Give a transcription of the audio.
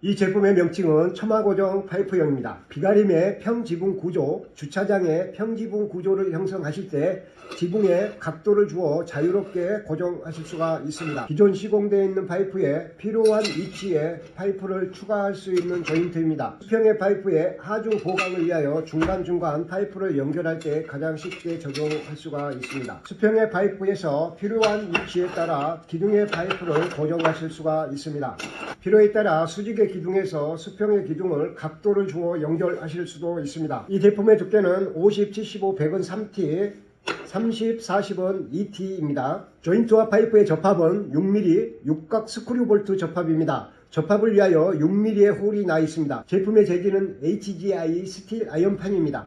이 제품의 명칭은 첨화고정 파이프형입니다. 비가림의 평지붕 구조, 주차장의 평지붕 구조를 형성하실 때 지붕에 각도를 주어 자유롭게 고정하실 수가 있습니다. 기존 시공되어 있는 파이프에 필요한 위치에 파이프를 추가할 수 있는 조인트입니다. 수평의 파이프에 하중 보강을 위하여 중간중간 파이프를 연결할 때 가장 쉽게 적용할 수가 있습니다. 수평의 파이프에서 필요한 위치에 따라 기둥의 파이프를 고정하실 수가 있습니다. 필요에 따라 수직 의 기둥에서 수평의 기둥을 각도를 주어 연결하실 수도 있습니다. 이 제품의 두께는 50, 75, 100은 3T, 30, 40은 2T입니다. 조인트와 파이프의 접합은 6mm 육각 스크류 볼트 접합입니다. 접합을 위하여 6mm의 홀이 나 있습니다. 제품의 재질은 HGI 스틸 아이언판입니다.